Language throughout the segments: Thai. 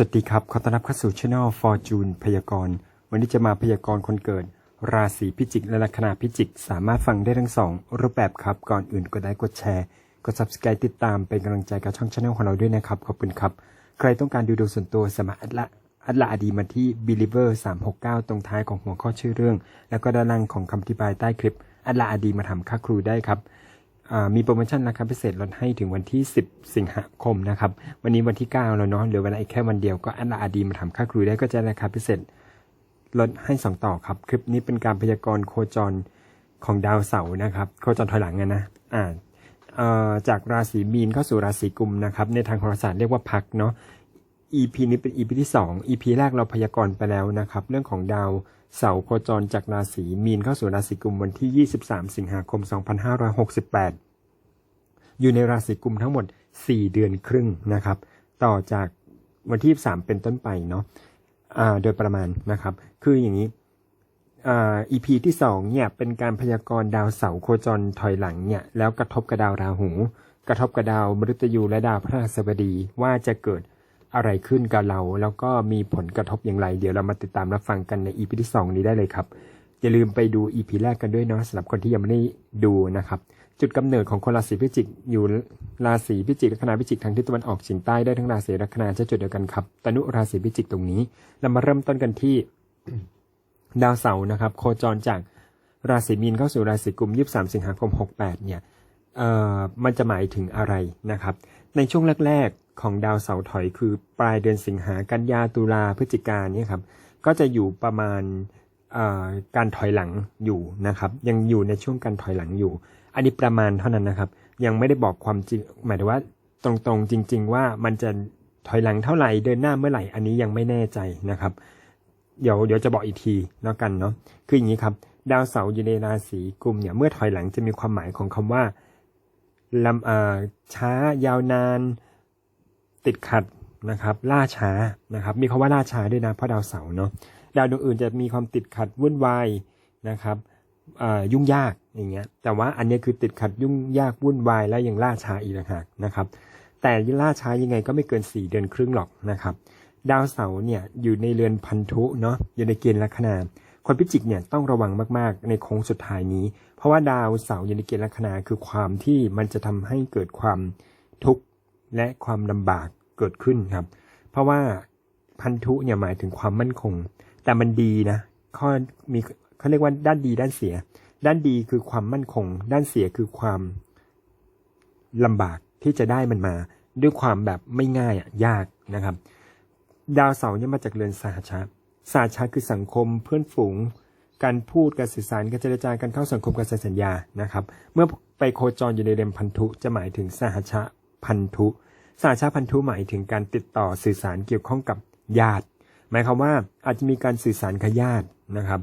สวัสดีครับ ขอต้อนรับเข้าสู่ช anel Fortune พยากรณ์ วันนี้จะมาพยากรณ์คนเกิด ราศีพิจิกและลัคนาพิจิก สามารถฟังได้ทั้งสองรูปแบบครับ ก่อนอื่นกดไลค์กดแชร์ กด subscribe ติดตามเป็นกำลังใจกับช่องช anel ของเราด้วยนะครับ ขอบคุณครับ ใครต้องการดูดวงส่วนตัวสามารถอัดละอัดละอดีมาที่ believer 369 ตรงท้ายของหัวข้อชื่อเรื่อง แล้วก็ด้านล่างของคำอธิบายใต้คลิป อัดละอดีมาทำค่าครูได้ครับ มีโปรโมชั่นราคาพิเศษลดให้ถึงวันที่ 10 สิงหาคมนะครับ วันนี้วันที่ 9 แล้วเนาะเหลือเวลาอีกแค่วันเดียวก็อันละอาดีมาทำค่าครูได้ก็จะราคาพิเศษลดให้ 2 ต่อครับ คลิปนี้เป็นการพยากรณ์โคจรของดาวเสาร์นะครับ โคจรถอยหลังอะนะอ่าจากราศีมีนเข้าสู่ราศีกุมนะครับ ในทางโหราศาสตร์เรียกว่าพักเนาะ EP นี้เป็น EP ที่ 2 EP แรกเราพยากรณ์ไปแล้วนะครับ เรื่องของดาว เสาโคจรจากราศีมีนเข้าสู่ราศีกุมวันที่ 23 สิงหาคม 2568 อยู่ในราศีกุมทั้งหมด 4 เดือนครึ่งนะครับ ต่อจากวันที่3เป็นต้นไปเนาะอ่าโดยประมาณนะครับ คืออย่างนี้อ่า EP ที่2เนี่ยเป็นการพยากรณ์ดาวเสาโคจรถอยหลังเนี่ยแล้วกระทบกับดาวราหู กระทบกับดาวมฤตยูและดาวพฤหัสบดีว่าจะเกิด อะไรขึ้นกับเรา แล้วก็มีผลกระทบอย่างไร เดี๋ยวเรามาติดตามรับฟังกันใน EP ที่2นี้ได้เลยครับ อย่าลืมไปดู EP แรกกันด้วยเนาะสำหรับคนที่ยังไม่ได้ดูนะครับ จุดกำเนิดของคนราศีพิจิกอยู่ราศีพิจิกลัคนาพิจิกทางทิศตะวันออกเฉียงใต้ได้ทั้งราศีลัคนาจะจุดเดียวกันครับตนุราศีพิจิกตรงนี้ เรามาเริ่มต้นกันที่ดาวเสาร์นะครับ โคจรจากราศีมีนเข้าสู่ราศีกุม 23 สิงหาคม 68 เนี่ย เอ่อ มันจะหมายถึงอะไรนะครับ ในช่วงแรก ของดาวเสาร์ถอยคือปลายเดือนสิงหากันยาตุลาพฤศจิกาเนี่ยครับก็จะอยู่ประมาณการถอยหลังอยู่นะครับ ยังอยู่ในช่วงการถอยหลังอยู่ อันนี้ประมาณเท่านั้นนะครับ ยังไม่ได้บอกความจริง หมายถึงว่าตรงๆจริง ๆ ว่ามันจะถอยหลังเท่าไหร่เดินหน้าเมื่อไหร่อันนี้ยังไม่แน่ใจนะครับ เดี๋ยวเดี๋ยวจะบอกอีกทีแล้วกันเนาะคืออย่างนี้ครับ ดาวเสาร์อยู่ในราศีกุมเนี่ยเมื่อถอยหลังจะมีความหมายของคำว่าลำช้ายาวนาน ติดขัดนะครับ ล่าช้านะครับ มีคำว่าล่าช้าด้วยนะเพราะดาวเสาร์เนาะดาวดวงอื่นจะมีความติดขัดวุ่นวายนะครับยุ่งยากอย่างเงี้ย แต่ว่าอันเนี้ยคือติดขัดยุ่งยากวุ่นวายและยังล่าช้าอีกต่างหากนะครับ แต่ล่าช้ายังไงก็ไม่เกิน 4 เดือนครึ่งหรอกนะครับ ดาวเสาร์เนี่ยอยู่ในเรือนพันธุเนาะอยู่ในเกณฑ์ลัคนาคนพิจิกเนี่ยต้องระวังมากๆในโค้งสุดท้ายนี้ เพราะว่าดาวเสาร์อยู่ในเกณฑ์ลัคนาคือความที่มันจะทำให้เกิดความทุกข์ และความลำบากเกิดขึ้นครับ เพราะว่าพันธุเนี่ยหมายถึงความมั่นคง แต่มันดีนะข้อมีเขาเรียกว่าด้านดีด้านเสีย ด้านดีคือความมั่นคง ด้านเสียคือความลำบากที่จะได้มันมา ด้วยความแบบไม่ง่ายอะยากนะครับ ดาวเสาร์เนี่ยมาจากเรือนสหชาสหชาคือสังคมเพื่อนฝูง การพูดการสื่อสารการเจรจาการเข้าสังคมการเซ็นสัญญานะครับ เมื่อไปโคจรอยู่ในเรือนพันธุจะหมายถึงสหชา พันธุสหชาพันธุหมายถึงการติดต่อสื่อสารเกี่ยวข้องกับญาติ หมายความว่าอาจจะมีการสื่อสารกับญาตินะครับ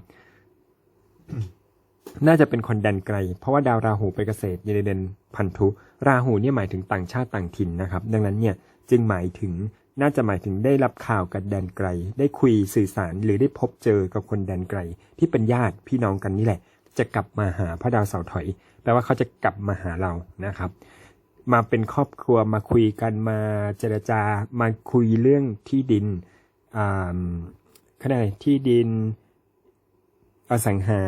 น่าจะเป็นคนแดนไกล เพราะว่าดาวราหูไปเกษตรอยู่ในเดือนพันธุ ราหูเนี่ยหมายถึงต่างชาติต่างถิ่นนะครับ ดังนั้นเนี่ยจึงหมายถึงน่าจะหมายถึงได้รับข่าวกับแดนไกล ได้คุยสื่อสารหรือได้พบเจอกับคนแดนไกล ที่เป็นญาติพี่น้องกันนี่แหละ จะกลับมาหาพระดาวเสาถอย แปลว่าเขาจะกลับมาหาเรานะครับ มาเป็นครอบครัวมาคุยกันมาเจรจามาคุยเรื่องที่ดินอ่าเขาเรียกอะไรที่ดิน อสังหา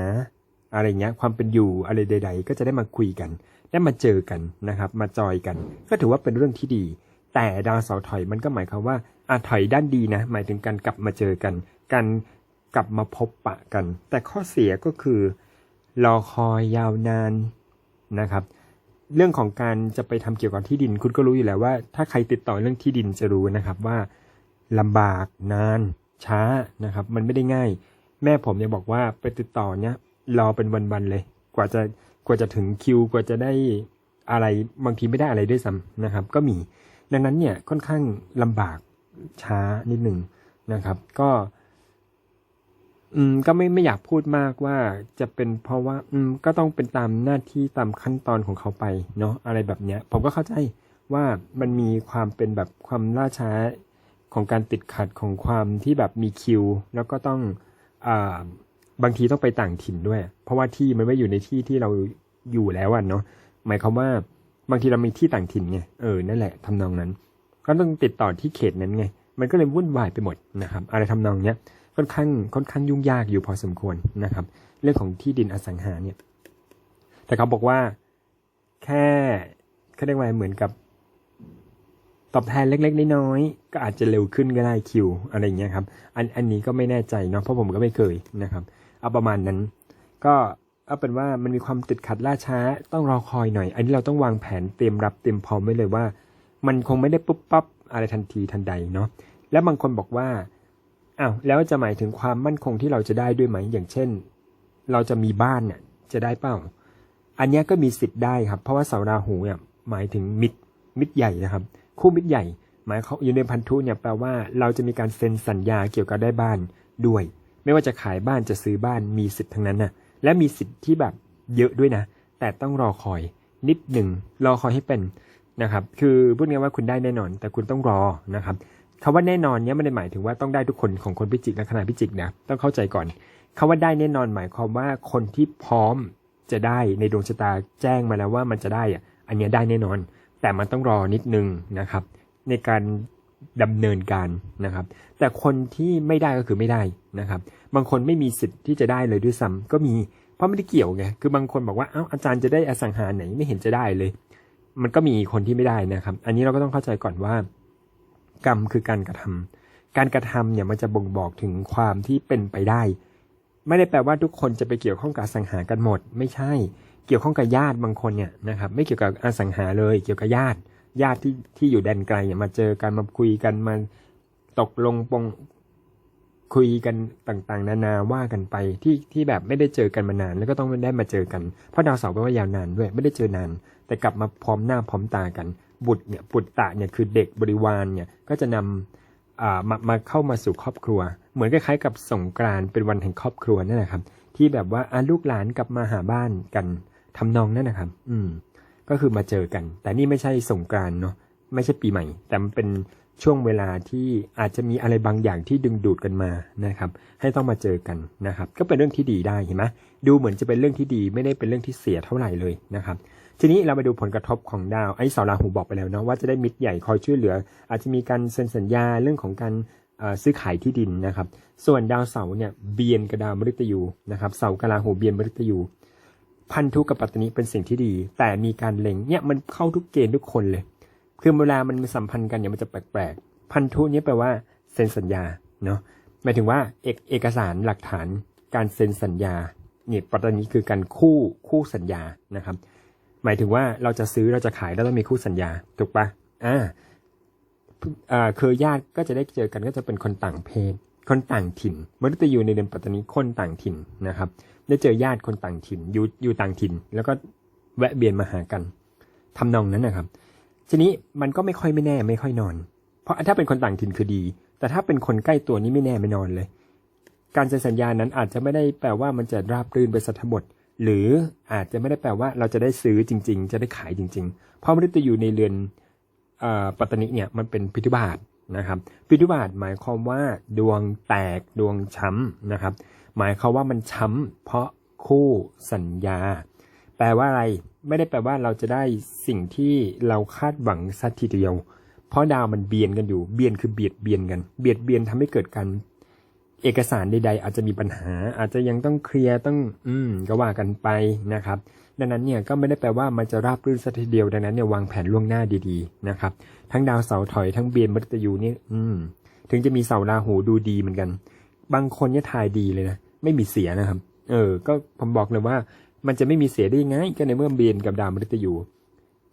อะไรเงี้ยความเป็นอยู่อะไรใด ๆ ก็จะได้มาคุยกันได้มาเจอกันนะครับ มาจอยกัน ก็ถือว่าเป็นเรื่องที่ดี แต่ดาวเสาถอยมันก็หมายความว่าอาถอยด้านดีนะ หมายถึงการกลับมาเจอกัน การกลับมาพบปะกัน แต่ข้อเสียก็คือ รอคอยยาวนานนะครับ เรื่องของการจะไปทำเกี่ยวกับที่ดิน คุณก็รู้อยู่แล้วว่า ถ้าใครติดต่อเรื่องที่ดินจะรู้นะครับว่าลำบากนาน ช้านะครับ มันไม่ได้ง่าย แม่ผมเนี่ยบอกว่าไปติดต่อเนี่ยรอเป็นวันๆเลย กว่าจะกว่าจะถึงคิว กว่าจะได้อะไรบางทีไม่ได้อะไรด้วยซ้ำนะครับ ก็มี ดังนั้นเนี่ยค่อนข้างลำบากช้านิดหนึ่งนะครับ ก็ อืมก็ไม่ไม่อยากพูดมากว่าจะเป็นเพราะว่า อืมก็ต้องเป็นตามหน้าที่ตามขั้นตอนของเขาไปเนาะอะไรแบบเนี้ย ผมก็เข้าใจว่ามันมีความเป็นแบบความล่าช้าของการติดขัดของความที่แบบมีคิว แล้วก็ต้องอ่าบางทีต้องไปต่างถิ่นด้วย เพราะว่าที่มันไม่อยู่ในที่ที่เราอยู่แล้วอะเนาะหมายความว่าบางทีเรามีที่ต่างถิ่นไงเออนั่นแหละทำนองนั้น ก็ต้องติดต่อที่เขตนั้นไง มันก็เลยวุ่นวายไปหมดนะครับ อะไรทำนองเนี้ย ค่อนข้างค่อนข้างยุ่งยากอยู่พอสมควรนะครับ เรื่องของที่ดินอสังหาเนี่ย แต่เขาบอกว่าแค่เขาเรียกว่าเหมือนกับ ตอบแทนเล็กๆน้อยๆก็อาจจะเร็วขึ้นก็ได้คิวอะไรอย่างเงี้ยครับ อันอันนี้ก็ไม่แน่ใจเนาะเพราะผมก็ไม่เคยนะครับ เอาประมาณนั้น ก็เอาเป็นว่ามันมีความติดขัดล่าช้าต้องรอคอยหน่อย อันนี้เราต้องวางแผนเตรียมรับเตรียมพร้อมไว้เลยว่า มันคงไม่ได้ปุ๊บปั๊บอะไรทันทีทันใดเนาะแล้วบางคนบอกว่า อ้าวแล้วจะหมายถึงความมั่นคงที่เราจะได้ด้วยไหมอย่างเช่น เราจะมีบ้านเนี่ยจะได้เปล่า อันนี้ก็มีสิทธิ์ได้ครับ เพราะว่าเสาราหูเนี่ยหมายถึงมิตรมิตรใหญ่นะครับ คู่มิตรใหญ่ หมายเขาอยู่ในพันธุเนี่ยแปลว่าเราจะมีการเซ็นสัญญาเกี่ยวกับได้บ้านด้วย ไม่ว่าจะขายบ้านจะซื้อบ้านมีสิทธิ์ทั้งนั้นนะและมีสิทธิ์ที่แบบเยอะด้วยนะ แต่ต้องรอคอยนิดหนึ่งรอคอยให้เป็นนะครับ คือพูดง่ายว่าคุณได้แน่นอน แต่คุณต้องรอนะครับ คำว่าแน่นอนเนี้ยไม่ได้หมายถึงว่าต้องได้ทุกคนของคนพิจิกและขนาดพิจิกนะต้องเข้าใจก่อนคำว่าได้แน่นอนหมายความว่าคนที่พร้อมจะได้ในดวงชะตาแจ้งมาแล้วว่ามันจะได้อะอันเนี้ยได้แน่นอน แต่มันต้องรอนิดนึงนะครับ ในการดำเนินการนะครับ แต่คนที่ไม่ได้ก็คือไม่ได้นะครับ บางคนไม่มีสิทธิ์ที่จะได้เลยด้วยซ้ำก็มีเพราะไม่ได้เกี่ยวไงคือบางคนบอกว่าเอ้าอาจารย์จะได้อสังหาไหนไม่เห็นจะได้เลย มันก็มีคนที่ไม่ได้นะครับ อันนี้เราก็ต้องเข้าใจก่อนว่า กรรมคือการกระทำการกระทำเนี่ยมันจะบ่งบอกถึงความที่เป็นไปได้ ไม่ได้แปลว่าทุกคนจะไปเกี่ยวข้องกับสังหากันหมด ไม่ใช่ เกี่ยวข้องกับญาติบางคนเนี่ยนะครับ ไม่เกี่ยวกับอสังหาเลย เกี่ยวกับญาติญาติที่ที่อยู่แดนไกลเนี่ยมาเจอกันมาคุยกันมาตกลงปงคุยกันต่างๆ นานาว่ากันไปที่ที่แบบไม่ได้เจอกันมานาน แล้วก็ต้องได้มาเจอกัน เพราะดาวเสาร์แปลว่ายาวนานด้วย ไม่ได้เจอนาน แต่กลับมาพร้อมหน้าพร้อมตากัน บุตรเนี่ยปุตตะเนี่ยคือเด็กบริวารเนี่ยก็จะนำมามาเข้ามาสู่ครอบครัว เหมือนคล้ายๆกับสงกรานเป็นวันแห่งครอบครัวนั่นแหละครับ ที่แบบว่าลูกหลานกลับมาหาบ้านกันทำนองนั่นนะครับ อืม ก็คือมาเจอกัน แต่นี่ไม่ใช่สงกรานเนาะไม่ใช่ปีใหม่ แต่มันเป็นช่วงเวลาที่อาจจะมีอะไรบางอย่างที่ดึงดูดกันมานะครับ ให้ต้องมาเจอกันนะครับ ก็เป็นเรื่องที่ดีได้เห็นไหมดูเหมือนจะเป็นเรื่องที่ดีไม่ได้เป็นเรื่องที่เสียเท่าไหร่เลยนะครับ ทีนี้เรามาดูผลกระทบของดาวไอ้เสาราหูบอกไปแล้วเนาะว่าจะได้มิตรใหญ่คอยช่วยเหลือ อาจจะมีการเซ็นสัญญาเรื่องของการซื้อขายที่ดินนะครับ ส่วนดาวเสาร์เนี่ยเบียนกับดาวมฤตยูนะครับเสาร์กราหูเบียนมฤตยูพันธุกับปัตตานีเป็นสิ่งที่ดี แต่มีการเล็งเนี่ยมันเข้าทุกเกณฑ์ทุกคนเลย คือเวลามันสัมพันธ์กันเนี่ยมันจะแปลกๆ พันธุเนี่ยแปลว่าเซ็นสัญญาเนาะหมายถึงว่าเอกเอกสารหลักฐานการเซ็นสัญญาเนี่ยปัตตานีคือการคู่คู่สัญญานะครับ หมายถึงว่าเราจะซื้อเราจะขายเราต้องมีคู่สัญญาถูกปะอ่าอ่าคือญาติก็จะได้เจอกันก็จะเป็นคนต่างเพศ คนต่างถิ่นมฤตยูในเดือนปัตตานีคนต่างถิ่นนะครับ ได้เจอญาติคนต่างถิ่นอยู่อยู่ต่างถิ่น แล้วก็แวะเวียนมาหากันทำนองนั้นนะครับ ทีนี้มันก็ไม่ค่อยไม่แน่ไม่ค่อยนอน เพราะถ้าเป็นคนต่างถิ่นคือดี แต่ถ้าเป็นคนใกล้ตัวนี้ไม่แน่ไม่นอนเลย การเซ็นสัญญานั้นอาจจะไม่ได้แปลว่ามันจะราบรื่นไปสัทบท หรืออาจจะไม่ได้แปลว่าเราจะได้ซื้อจริง ๆ จะได้ขายจริงๆ เพราะมฤตยูในเรือนอปัตตานีเนี่ยมันเป็นพิทุบาทนะครับพิทุบาทหมายความว่าดวงแตกดวงช้ำนะครับ หมายความว่ามันช้ำเพราะคู่สัญญา แปลว่าอะไรไม่ได้แปลว่าเราจะได้สิ่งที่เราคาดหวังสักทีเดียว เพราะดาวมันเบียนกันอยู่เบียนคือเบียดเบียนกัน เบียดเบียนทำให้เกิดการ เอกสารใด ๆ อาจจะมีปัญหา อาจจะยังต้องเคลียร์ต้อง อืมก็ว่ากันไปนะครับ ดังนั้นเนี่ยก็ไม่ได้แปลว่ามันจะราบรื่นสักทีเดียวดังนั้นเนี่ยวางแผนล่วงหน้าดีๆนะครับ ทั้งดาวเสาถอยทั้งเบียนมฤตยูนี่อืม ถึงจะมีเสาราหูดูดีเหมือนกัน บางคนเนี่ยทายดีเลยนะไม่มีเสียนะครับ เออ ก็ผมบอกเลยว่า มันจะไม่มีเสียได้ยังไงก็ในเมื่อเบียนกับดาวมฤตยู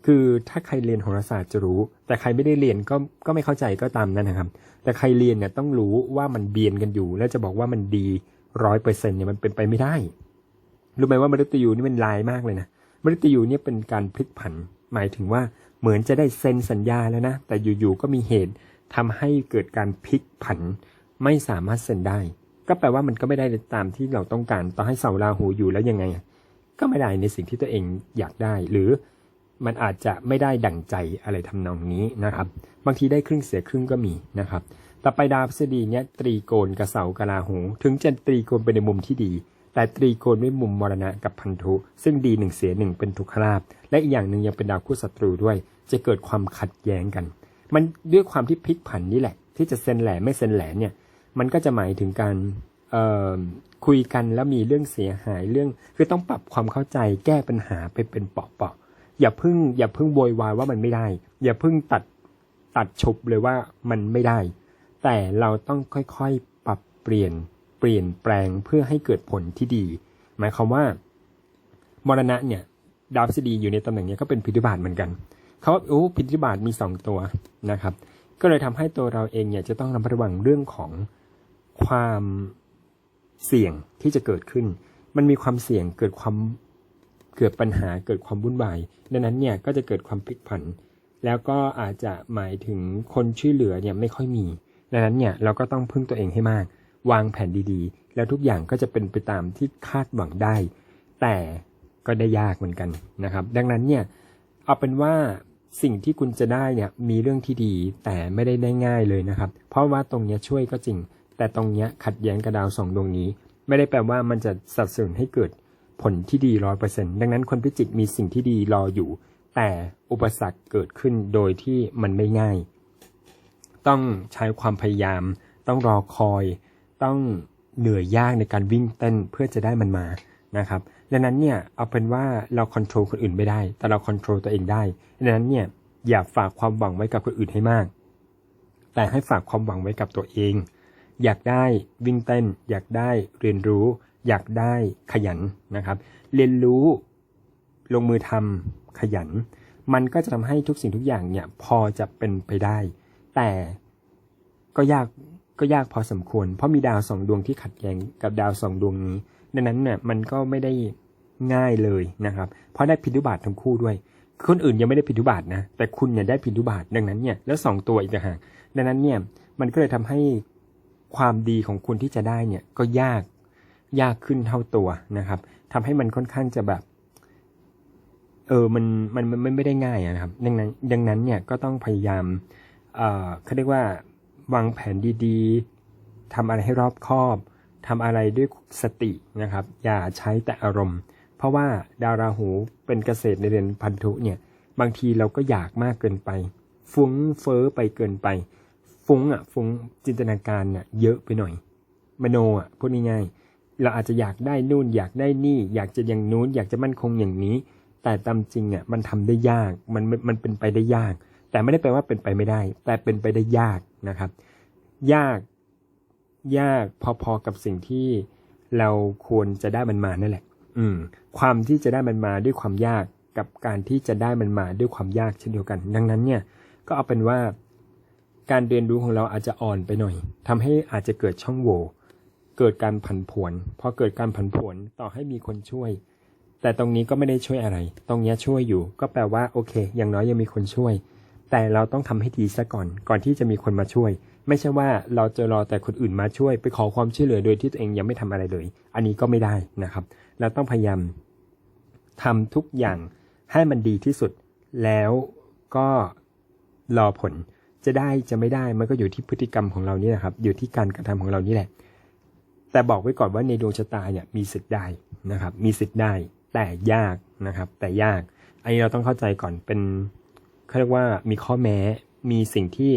คือถ้าใครเรียนโหราศาสตร์จะรู้ แต่ใครไม่ได้เรียนก็ก็ไม่เข้าใจก็ตามนั้นนะครับ แต่ใครเรียนเนี่ยต้องรู้ว่ามันเบียนกันอยู่ แล้วจะบอกว่ามันดีร้อยเปอร์เซ็นต์เนี่ยมันเป็นไปไม่ได้รู้ไหมว่ามฤตยูนี่มันลายมากเลยนะมฤตยูเนี่ยเป็นการพลิกผัน หมายถึงว่าเหมือนจะได้เซ็นสัญญาแล้วนะ แต่อยู่ๆก็มีเหตุทำให้เกิดการพลิกผัน ไม่สามารถเซ็นได้ ก็แปลว่ามันก็ไม่ได้ตามที่เราต้องการต่อให้เสาราหูอยู่แล้วยังไง ก็ไม่ได้ในสิ่งที่ตัวเองอยากได้หรือ มันอาจจะไม่ได้ดั่งใจอะไรทำนองนี้นะครับ บางทีได้ครึ่งเสียครึ่งก็มีนะครับต่อไปดาวพฤษฎีเนี่ยตรีโกณกับเสากบราหู ถึงจะตรีโกณไปในมุมที่ดี แต่ตรีโกณด้วยมุมมรณะกับพันธุ ซึ่งดีหนึ่งเสียหนึ่งเป็นทุกขลาภและอีกอย่างหนึ่งยังเป็นดาวคู่ศัตรูด้วย จะเกิดความขัดแย้งกัน มันด้วยความที่พลิกผันนี่แหละ ที่จะเซ็นแหล่ไม่เซ็นแหล่เนี่ย มันก็จะหมายถึงการคุยกันแล้วมีเรื่องเสียหายเรื่อง คือต้องปรับความเข้าใจแก้ปัญหาไปเป็นเปาะ อย่าพิ่ง อย่าพิ่งโวยวายว่ามันไม่ได้ อย่าพิ่งตัดตัดฉุบเลยว่ามันไม่ได้ แต่เราต้องค่อยๆปรับเปลี่ยนเปลี่ยนแปลงเพื่อให้เกิดผลที่ดี หมายความว่ามรณะเนี่ยดาวพฤษฎีอยู่ในตำแหน่งนี้ก็เป็นพิธิบาตเหมือนกันเขาโอ้พิธิบาตมีสองตัวนะครับ ก็เลยทำให้ตัวเราเองเนี่ยจะต้องระมัดระวังเรื่องของความเสี่ยงที่จะเกิดขึ้น มันมีความเสี่ยงเกิดความ เกิดปัญหาเกิดความวุ่นวาย ดังนั้นเนี่ยก็จะเกิดความพลิกผัน แล้วก็อาจจะหมายถึงคนช่วยเหลือเนี่ยไม่ค่อยมี ดังนั้นเนี่ยเราก็ต้องพึ่งตัวเองให้มาก วางแผนดีๆ แล้วทุกอย่างก็จะเป็นไปตามที่คาดหวังได้ แต่ก็ได้ยากเหมือนกันนะครับ ดังนั้นเนี่ยเอาเป็นว่าสิ่งที่คุณจะได้เนี่ยมีเรื่องที่ดีแต่ไม่ได้ได้ง่ายเลยนะครับ เพราะว่าตรงเนี้ยช่วยก็จริง แต่ตรงเนี้ยขัดแย้งกับดาวสองดวงนี้ ไม่ได้แปลว่ามันจะสับสนุนให้เกิด ผลที่ดีร้อยเปอร์เซ็นดังนั้นคนพิจิกมีสิ่งที่ดีรออยู่ แต่อุปสรรคเกิดขึ้นโดยที่มันไม่ง่าย ต้องใช้ความพยายาม ต้องรอคอย ต้องเหนื่อยยากในการวิ่งเต้นเพื่อจะได้มันมานะครับดังนั้นเนี่ยเอาเป็นว่าเราควบคุมคนอื่นไม่ได้ แต่เราควบคุมตัวเองได้ดังนั้นเนี่ยอย่าฝากความหวังไว้กับคนอื่นให้มาก แต่ให้ฝากความหวังไว้กับตัวเอง อยากได้วิ่งเต้น อยากได้เรียนรู้ อยากได้ขยันนะครับ เรียนรู้ลงมือทำขยัน มันก็จะทำให้ทุกสิ่งทุกอย่างเนี่ยพอจะเป็นไปได้ แต่ก็ยากก็ยากพอสมควร เพราะมีดาวสองดวงที่ขัดแย้งกับดาวสองดวงนี้ ดังนั้นเนี่ยมันก็ไม่ได้ง่ายเลยนะครับ เพราะได้พิทุบาททั้งคู่ด้วย คนอื่นยังไม่ได้พิทุบาทนะ แต่คุณเนี่ยได้พิทุบาทดังนั้นเนี่ยแล้วสองตัวอีกต่างหากดังนั้นเนี่ยมันก็เลยทำให้ความดีของคุณที่จะได้เนี่ยก็ยาก ยากขึ้นเท่าตัวนะครับทำให้มันค่อนข้างจะแบบ เออมันมันมันไม่ได้ง่ายนะครับ ดังนั้นดังนั้นเนี่ยก็ต้องพยายามเอ่อเขาเรียกว่าวางแผนดีๆทำอะไรให้รอบคอบทำอะไรด้วยสตินะครับ อย่าใช้แต่อารมณ์ เพราะว่าดาวราหูเป็นเกษตรในเรือนพันธุเนี่ย บางทีเราก็อยากมากเกินไป ฟุ้งเฟ้อไปเกินไป ฟุ้งอะฟุ้งจินตนาการเนี่ยเยอะไปหน่อย มโนอะพูดง่ายๆ เราอาจจะอยากได้นู่นอยากได้นี่ อยากจะอย่างนู้น อยากจะมั่นคงอย่างนี้ แต่ตามจริงอะมันทำได้ยากมันมันมันเป็นไปได้ยาก แต่ไม่ได้แปลว่าเป็นไปไม่ได้ แต่เป็นไปได้ยากนะครับ ยากยากพอๆกับสิ่งที่เราควรจะได้มันมานั่นแหละ อืม ความที่จะได้มันมาด้วยความยากกับการที่จะได้มันมาด้วยความยากเช่นเดียวกัน ดังนั้นเนี่ยก็เอาเป็นว่าการเรียนรู้ของเราอาจจะอ่อนไปหน่อยทำให้อาจจะเกิดช่องโหว่ เกิดการผันผวนพอเกิดการผันผวนต่อให้มีคนช่วย แต่ตรงนี้ก็ไม่ได้ช่วยอะไร ตรงนี้ช่วยอยู่ ก็แปลว่าโอเค อย่างน้อยยังมีคนช่วย แต่เราต้องทำให้ดีซะก่อน ก่อนที่จะมีคนมาช่วย ไม่ใช่ว่าเราจะรอแต่คนอื่นมาช่วย ไปขอความช่วยเหลือโดยที่ตัวเองยังไม่ทำอะไรเลย อันนี้ก็ไม่ได้นะครับ เราต้องพยายามทำทุกอย่างให้มันดีที่สุด แล้วก็รอผลจะได้จะไม่ได้มันก็อยู่ที่พฤติกรรมของเรานี่แหละครับ อยู่ที่การกระทำของเรานี่แหละ แต่บอกไว้ก่อนว่าในดวงชะตาเนี่ยมีสิทธิ์ได้นะครับ มีสิทธิ์ได้แต่ยากนะครับ แต่ยาก อันนี้เราต้องเข้าใจก่อนเป็นเขาเรียกว่ามีข้อแม้มีสิ่งที่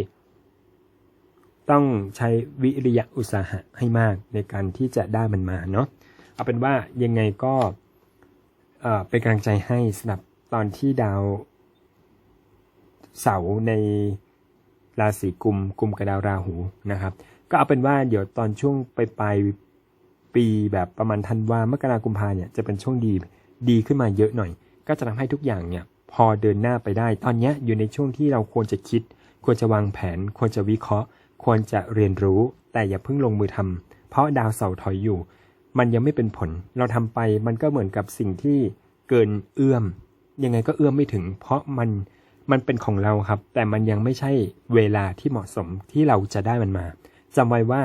ต้องใช้วิริยะอุตสาหะให้มากในการที่จะได้มันมาเนาะเอาเป็นว่ายังไงก็เอ่อเป็นกำลังใจให้สำหรับตอนที่ดาวเสาในราศีกุมกุมกับดาวราหูนะครับ ก็เอาเป็นว่าเดี๋ยวตอนช่วงไปปลาย ปีแบบประมาณธันวามกรากุมภาเนี่ยจะเป็นช่วงดีดีขึ้นมาเยอะหน่อย ก็จะทำให้ทุกอย่างเนี่ยพอเดินหน้าไปได้ ตอนเนี้ยอยู่ในช่วงที่เราควรจะคิด ควรจะวางแผน ควรจะวิเคราะห์ ควรจะเรียนรู้ แต่อย่าเพิ่งลงมือทำเพราะดาวเสาร์ถอยอยู่ มันยังไม่เป็นผล เราทำไปมันก็เหมือนกับสิ่งที่เกินเอื้อม ยังไงก็เอื้อมไม่ถึง เพราะมันมันเป็นของเราครับ แต่มันยังไม่ใช่เวลาที่เหมาะสมที่เราจะได้มันมาจำไว้ว่า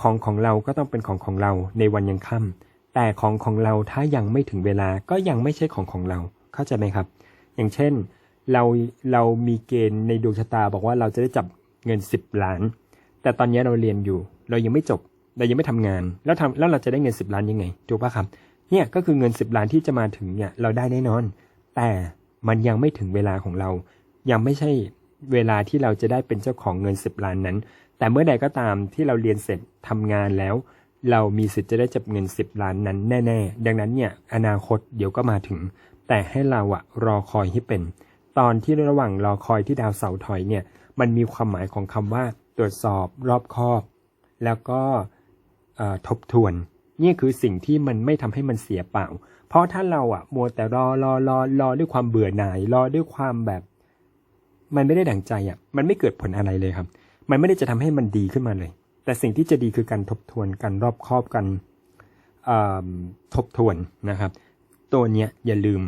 ของของเราก็ต้องเป็นของของเราในวันยังค่ำแต่ของของเราถ้ายังไม่ถึงเวลาก็ยังไม่ใช่ของของเรา เข้าใจไหมครับ อย่างเช่นเราเรามีเกณฑ์ในดวงชะตาบอกว่าเราจะได้จับเงิน 10 ล้าน แต่ตอนนี้เราเรียนอยู่ เรายังไม่จบ เรายังไม่ทำงาน แล้วทำแล้วเราจะได้เงิน 10 ล้านยังไงถูกปะครับ เนี่ยก็คือเงิน 10 ล้านที่จะมาถึงเนี่ยเราได้แน่นอน แต่มันยังไม่ถึงเวลาของเรา ยังไม่ใช่ เวลาที่เราจะได้เป็นเจ้าของเงิน 10 ล้านนั้น แต่เมื่อใดก็ตามที่เราเรียนเสร็จทำงานแล้ว เรามีสิทธิ์จะได้จับเงิน 10 ล้านนั้นแน่ ๆ ดังนั้นเนี่ยอนาคตเดี๋ยวก็มาถึง แต่ให้เราอะรอคอยให้เป็น ตอนที่ระหว่างรอคอยที่ดาวเสาถอยเนี่ยมันมีความหมายของคำว่าตรวจสอบรอบคอบ แล้วก็ทบทวน นี่คือสิ่งที่มันไม่ทำให้มันเสียเปล่า เพราะถ้าเราอะมัวแต่รอรอรอรอด้วยความเบื่อหน่ายรอด้วยความแบบ มันไม่ได้ดั่งใจอะ มันไม่เกิดผลอะไรเลยครับ มันไม่ได้จะทำให้มันดีขึ้นมาเลย แต่สิ่งที่จะดีคือการทบทวนการรอบคอบกันทบทวนนะครับ ตัวเนี้ยอย่าลืม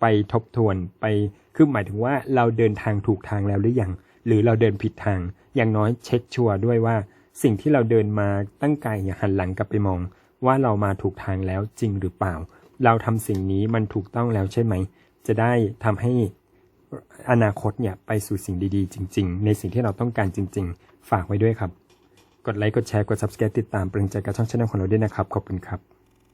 ไปทบทวนไปคือหมายถึงว่าเราเดินทางถูกทางแล้วหรือยังหรือเราเดินผิดทาง อย่างน้อยเช็คชัวร์ด้วยว่า สิ่งที่เราเดินมาตั้งไกลอย่าหันหลังกลับไปมอง ว่าเรามาถูกทางแล้วจริงหรือเปล่า เราทำสิ่งนี้มันถูกต้องแล้วใช่ไหม จะได้ทำให้ อนาคตเนี่ยไปสู่สิ่งดีๆ จริง ๆ ในสิ่งที่เราต้องการจริง ๆ ฝากไว้ด้วยครับ กดไลค์ กดแชร์ กด subscribe ติดตามเป็นกำลังใจกับช่องช anel ของเราด้วยนะครับ ขอบคุณครับ